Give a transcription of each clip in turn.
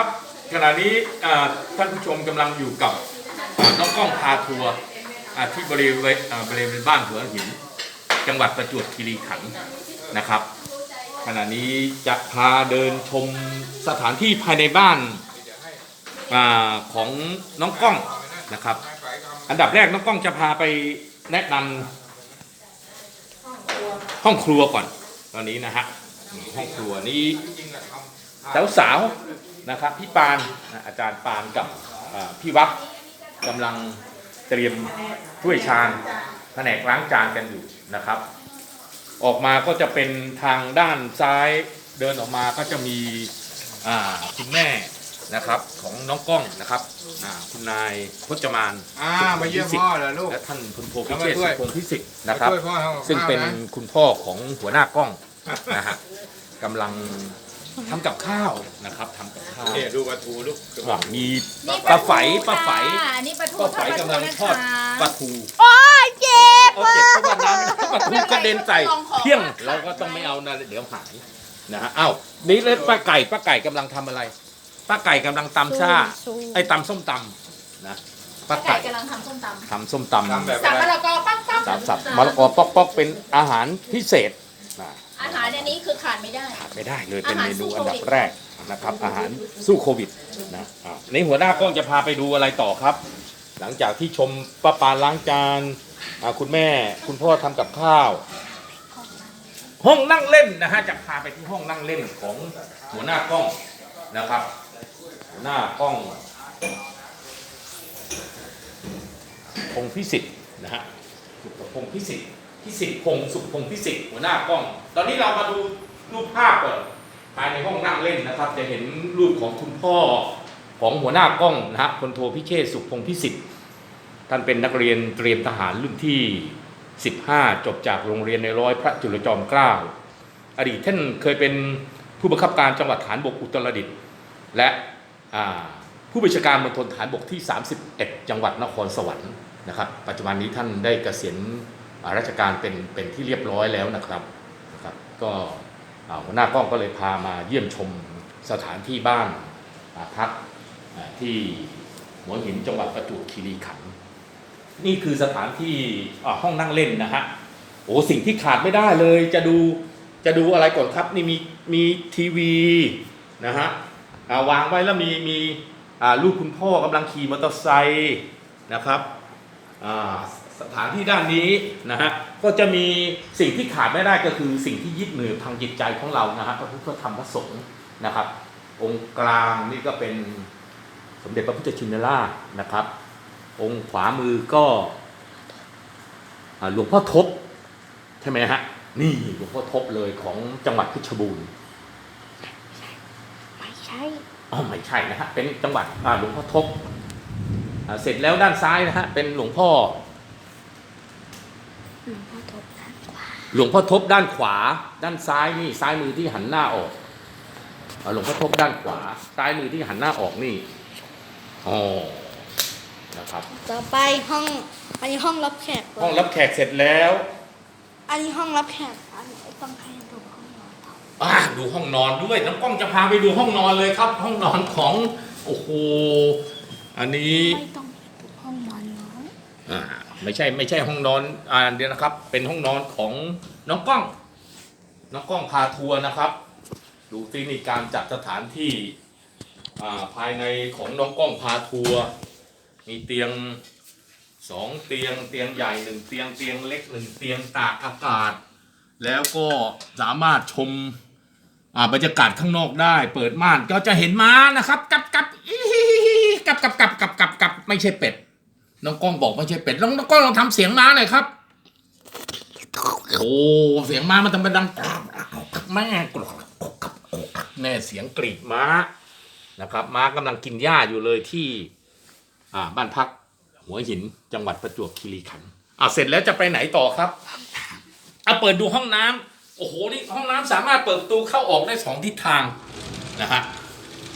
ครับขณะนี้ท่านผู้ชมกำลังอยู่กับน้องกล้องพาทัวร์ที่บริเวณบริเวณบ้านหัวหิน จังหวัดประจวบคีรีขันธ์นะครับ ขณะนี้จะพาเดินชมสถานที่ภายในบ้านอของน้องกล้องนะครับ อันดับแรกน้องกล้องจะพาไปแนะนำห้องครัวก่อน ตอนนี้นะฮะห้องครัวนี้สาวสาว นะครับพี่ปานนะอาจารย์ปานกับอ่าพี่วับกำลังเตรียมถ้วยชามแผนกล้างจานกันอยู่นะครับ ออกมาก็จะเป็นทางด้านซ้ายเดินออกมาก็จะมีอ่าคุณแม่นะครับของน้องกล้องนะครับอ่าคุณนายพจมานอ่ามาเยี่ยมพ่อเหรอลูกและท่านพลโทพิแล้วเชมาษช่วยสุพงศ์พิสิทธิ์นะครับมาช่วยพ่อทำกับซึ่งข้าวเป็นนะคุณพ่อของหัวหน้ากล้องนะฮะกำลัง ทำกับข้าวนะครับทำกับข้าวเนี่ยดูปลาทูลูกว่ามีนี่ปลาไฝปลาไฝค่ะนี่ปลาทูปลาไฝกำลังทอดปลาทูโอ้ยเจ็บเอาเจ็บเพราะว่าน้ำปลาทูกระเด็นใส่ลองของเที่ยงเราก็ต้องไม่เอานะเดี๋ยวหายนะฮะเอ้านี่เลยป้าไก่ป้าไก่กำลังทำอะไรป้าไก่กำลังตำชาไอ้ตำส้มตำนะป้าไก่ไก่กำลังทำส้มตทำส้มตำ ทำแบบำสับมะละกอปั๊บปั๊บสับสับมะละกอป๊อกป๊อกเป็นอาหารพิเศษนะ อาหารในนี้คือขาดไม่ได้ขาดไม่ได้เลยเป็นอาหารเมนูสู้อันดับโควิดแรกนะครับ อาหารสู้โควิดนะอ่าในหัวหน้ากล้องจะพาไปดูอะไรต่อครับ หลังจากที่ชมป้าปานล้างจานอ่าคุณแม่คุณพ่อทำกับข้าว ห้องนั่งเล่นนะฮะจะพาไปที่ห้องนั่งเล่นของหัวหน้ากล้องนะครับ หัวหน้ากล้องพงษ์พิสิทธิ์นะฮะสุขพงษ์พิสิทธิ์ พิสิทธิ์พงษ์สุขพงษ์พิสิทธิ์หัวหน้ากล้อง ตอนนี้เรามาดูรูปภาพก่อนภายในห้องนั่งเล่นนะครับ จะเห็นรูปของคุณพ่อของหัวหน้ากล้องนะฮะพลโทพิเชษสุขพงษ์พิสิทธิ์ท่านเป็นนักเรียนเตรียมทหารรุ่นที่ 15 จบจากโรงเรียนในร้อยพระจุลจอมเกล้าอดีตท่านเคยเป็นผู้บังคับการจังหวัดฐานบกอุตรดิตถ์และผู้บัญชาการมณฑลฐานบกที่ 31 จังหวัดนครสวรรค์นะครับ ปัจจุบันนี้ท่านได้เกษียณ ราชการเป็นเป็นที่เรียบร้อยแล้วนะครับนะครับ ก็หัวหน้ากล้องก็เลยพามาเยี่ยมชมสถานที่บ้านาพักที่หัวหินจังหวัดประจวบคีรีขันธ์นี่คือสถานที่ห้องนั่งเล่นนะฮะโอ้สิ่งที่ขาดไม่ได้เลยจะดูจะดูอะไรก่อนครับนี่มีมีทีวีนะฮะาวางไว้แล้วมีมีลูกคุณพ่อกำลังขี่มอเตอร์ไซค์นะครับอ่า สถานที่ด้านนี้นะฮะก็จะมีสิ่งที่ขาดไม่ได้ก็คือสิ่งที่ยึดเหนี่ยวทางจิตใจของเรานะฮะพระพุทธธรรมพระสงฆ์นะครับ องค์กลางนี่ก็เป็นสมเด็จพระพุทธชินราชนะครับ องค์ขวามือก็อ่าหลวงพ่อทบใช่ไหมฮะนี่หลวงพ่อทบเลยของจังหวัดเพชรบูรณ์ไม่ใช่อ๋อไม่ใช่นะฮะเป็นจังหวัดอ่าหลวงพ่อทบอ่าเสร็จแล้วด้านซ้ายนะฮะเป็นหลวงพ่อ หลวงพ่อทบด้านขวาหลวงพ่อทบด้านขวา ด้านซ้ายนี่ซ้ายมือที่หันหน้าออกอ่าหลวงพ่อทบด้านขวา ซ้ายมือที่หันหน้าออกนี่อ๋อนะครับ ต่อไปห้องอันนี้ห้องรับแขกห้องรับแขกเสร็จแล้วอันนี้ห้องรับแขกอันนี้ต้องให้ดูห้องนอนต่ออ่าดูห้องนอนด้วยน้องกล้องจะพาไปดูห้องนอนเลยครับ ห้องนอนของโอ้โหอันนี้ไม่ต้องดูห้องนอนน้องอ่า ไม่ใช่ไม่ใช่ห้องนอนอ่าเดี๋ยวนะครับ เป็นห้องนอนของน้องกล้อง น้องกล้องพาทัวร์นะครับ ดูที่นี่การจัดสถานที่อ่าภายในของน้องกล้องพาทัวร์มีเตียงสองเตียงเตียงใหญ่หนึ่งเตียงเตียงเล็กหนึ่งเตียงตากอากาศ แล้วก็สามารถชมอ่าบรรยากาศข้างนอกได้ เปิดม่านก็จะเห็นม้านะครับกับกับกับกับกับกับกับไม่ใช่เป็ด น้องกล้องบอกไม่ใช่เป็ดน้องน้องกล้องลองทำเสียงม้าหน่อยครับ โอ้เสียงม้ามันทำเป็นดังแม่กรอกแน่เสียงกรีดม้านะครับ ม้ากำลังกินหญ้าอยู่เลยที่อ่าบ้านพักหัวหินจังหวัดประจวบคีรีขันธ์อ่าเสร็จแล้วจะไปไหนต่อครับอะเปิดดูห้องน้ำโอ้โหนี่ห้องน้ำสามารถเปิดประตูเข้าออกได้สองทิศทางนะฮะ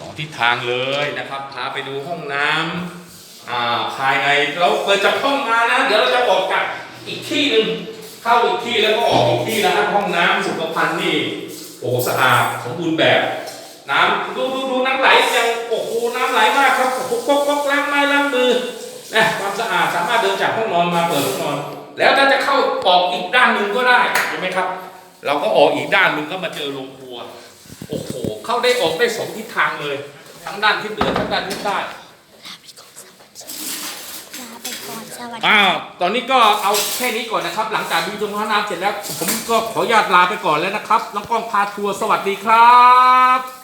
สองทิศทางเลยนะครับพาไปดูห้องน้ำอ่า เราเปิดจากห้องมานะ เดี๋ยวเราจะออกจากอีกที่หนึ่งเข้าอีกที่แล้วก็ออกอีกที่นะครับห้องน้ำสุขภัณฑ์นี่โอ้โหสะอาดสมบูรณ์แบบ น้ำดูดูดูน้ำไหลยังโอ้โหน้ำไหลมากครับโอ้โหก๊อกก๊อกล้างไม้ล้างมือนะความสะอาดสามารถเดินจากห้องนอนมาเปิดห้องนอน แล้วถ้าจะเข้าออกอีกด้านหนึ่งก็ได้ใช่ไหมครับ เราก็ออกอีกด้านหนึ่งก็มาเจอโรงครัวโอ้โหเข้าได้ออกได้สองทิศทางเลย ทั้งด้านทิศเหนือทั้งด้านทิศใต้ ลาไปก่อนสวัสดีลาไปก่อน สวัสดีอ้าวตอนนี้ก็เอาแค่นี้ก่อนนะครับ หลังจากดูจงห้องน้ำเสร็จแล้ว ผมก็ขออนุญาตลาไปก่อนแล้วนะครับ น้องกล้องพาทัวร์สวัสดีครับ